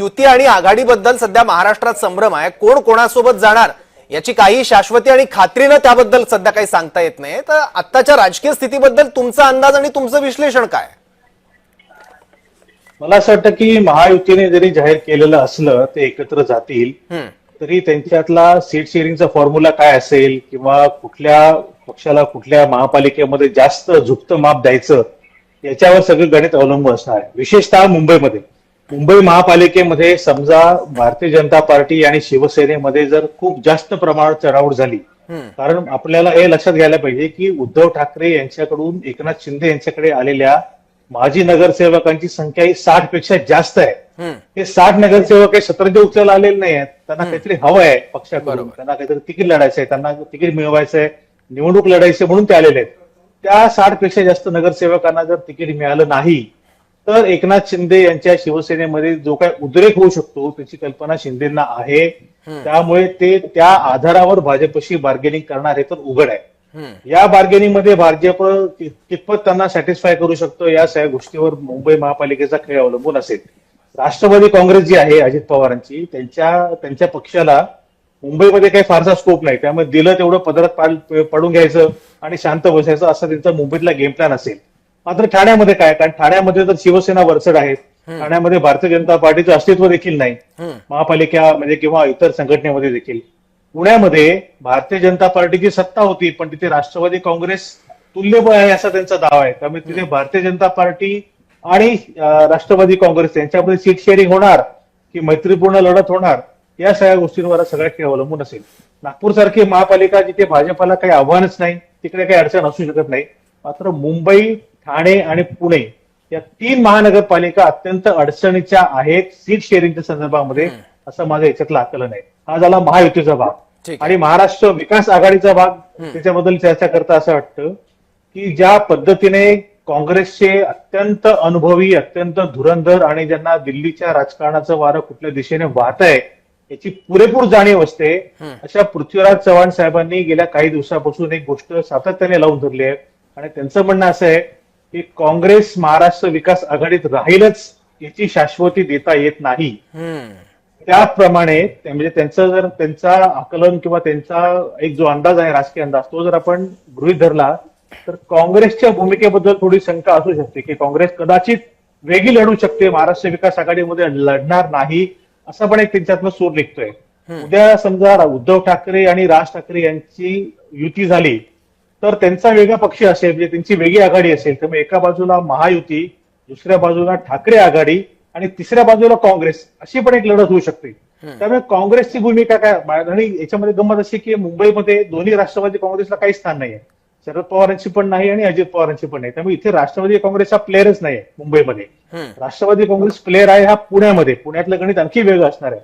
युती आणि आघाडीबद्दल सध्या महाराष्ट्रात संभ्रम आहे. कोण कोणासोबत जाणार याची काही शाश्वती आणि खात्रीनं त्याबद्दल सध्या काही सांगता येत नाही. तर आत्ताच्या राजकीय स्थितीबद्दल तुमचा अंदाज आणि तुमचं विश्लेषण काय? मला असं वाटतं की महायुतीने जरी जाहीर केलेलं असलं ते एकत्र जातील तरी त्यांच्यातला सीट शेअरिंगचा फॉर्म्युला काय असेल किंवा कुठल्या पक्षाला कुठल्या महापालिकेमध्ये जास्त झुकतं माप द्यायचं याच्यावर सगळं गणित अवलंबून असणार आहे. विशेषतः मुंबईमध्ये. मुंबई महापालिकेमध्ये समजा भारतीय जनता पार्टी आणि शिवसेनेमध्ये जर खूप जास्त प्रमाणात चढावड झाली कारण आपल्याला हे लक्षात घ्यायला पाहिजे की उद्धव ठाकरे यांच्याकडून एकनाथ शिंदे यांच्याकडे आलेल्या माजी नगरसेवकांची संख्या ही साठपेक्षा जास्त आहे. हे साठ नगरसेवक हे सतराच्या उचलायला आलेले नाही आहेत. त्यांना काहीतरी हवं आहे पक्षाकडून. त्यांना काहीतरी तिकीट लढायचं आहे त्यांना तिकीट मिळवायचं आहे निवडणूक लढायची म्हणून ते आलेले आहेत. त्या साठपेक्षा जास्त नगरसेवकांना जर तिकीट मिळालं नाही तर एकनाथ शिंदे यांच्या शिवसेनेमध्ये जो काय उद्रेक होऊ शकतो त्याची कल्पना शिंदेना आहे. त्यामुळे ते त्या आधारावर भाजपशी बार्गेनिंग करणार हे तर उघड आहे. या बार्गेनिंगमध्ये भाजप कितपत त्यांना सॅटिस्फाय करू शकतो या सगळ्या गोष्टीवर मुंबई महापालिकेचा खेळ अवलंबून असेल. राष्ट्रवादी काँग्रेस जी आहे अजित पवारांची त्यांच्या त्यांच्या पक्षाला मुंबईमध्ये काही फारसा स्कोप नाही. त्यामुळे दिलं तेवढं पदरात पाड- पडून घ्यायचं आणि शांत बसायचं असा त्यांचा मुंबईतला गेम प्लॅन असेल. मात्र ठाण्यामध्ये काय? कारण ठाण्यामध्ये तर शिवसेना वरचढ आहेत ठाण्यामध्ये भारतीय जनता पार्टीचं अस्तित्व देखील नाही. महापालिका म्हणजे किंवा इतर संघटनेमध्ये देखील. पुण्यामध्ये भारतीय जनता पार्टीची सत्ता होती पण तिथे राष्ट्रवादी काँग्रेस तुल्यबळ आहे असा त्यांचा दावा आहे. त्यामुळे तिथे भारतीय जनता पार्टी आणि राष्ट्रवादी काँग्रेस यांच्यामध्ये सीट शेअरिंग होणार की मैत्रीपूर्ण लढत होणार या सगळ्या गोष्टींवर सगळा खेळ अवलंबून असेल. नागपूर सारखी महापालिका जिथे भाजपाला काही आव्हानच नाही तिकडे काही अडचण असू शकत नाही. मात्र मुंबई ठाणे आणि पुणे या तीन महानगरपालिका अत्यंत अडचणीच्या आहेत. सीट शेअरिंगच्या संदर्भामध्ये असं माझं याच्यातलं आकलन आहे. हा झाला महायुतीचा भाग. आणि महाराष्ट्र विकास आघाडीचा भाग. त्याच्याबद्दल चर्चा करता असं वाटतं की ज्या पद्धतीने काँग्रेसचे अत्यंत अनुभवी अत्यंत धुरंधर आणि ज्यांना दिल्लीच्या राजकारणाचं वारं कुठल्या दिशेने वाहत आहे याची पुरेपूर जाणीव असते. अशा पृथ्वीराज चव्हाण साहेबांनी गेल्या काही दिवसापासून एक गोष्ट सातत्याने लावून धरली आहे. आणि त्यांचं म्हणणं असं आहे की काँग्रेस महाराष्ट्र विकास आघाडीत राहीलच याची शाश्वती देता येत नाही. हम्म. त्याप्रमाणे ते- म्हणजे त्यांचं जर त्यांचा आकलन किंवा त्यांचा एक जो अंदाज आहे राजकीय अंदाज तो जर आपण गृहीत धरला तर काँग्रेसच्या भूमिकेबद्दल थोडी शंका असू शकते की काँग्रेस कदाचित वेगळी लढू शकते महाराष्ट्र विकास आघाडीमध्ये लढणार नाही असा पण एक त्यांच्यातनं सूर निघतोय. उद्या समजा उद्धव ठाकरे आणि राज ठाकरे यांची युती झाली तर त्यांचा वेगळा पक्ष असेल म्हणजे त्यांची वेगळी आघाडी असेल त्यामुळे एका बाजूला महायुती दुसऱ्या बाजूला ठाकरे आघाडी आणि तिसऱ्या बाजूला काँग्रेस अशी पण एक लढत होऊ शकते. त्यामुळे काँग्रेसची भूमिका काय आणि याच्यामध्ये गंमत अशी की मुंबईमध्ये दोन्ही राष्ट्रवादी काँग्रेसला काही स्थान नाहीये. शरद पवारांची पण नाही आणि अजित पवारांची पण नाही. त्यामुळे इथे राष्ट्रवादी काँग्रेस हा प्लेअरच नाहीये मुंबईमध्ये. राष्ट्रवादी काँग्रेस प्लेअर आहे हा पुण्यामध्ये. पुण्यातलं गणित आणखी वेगळं असणार आहे.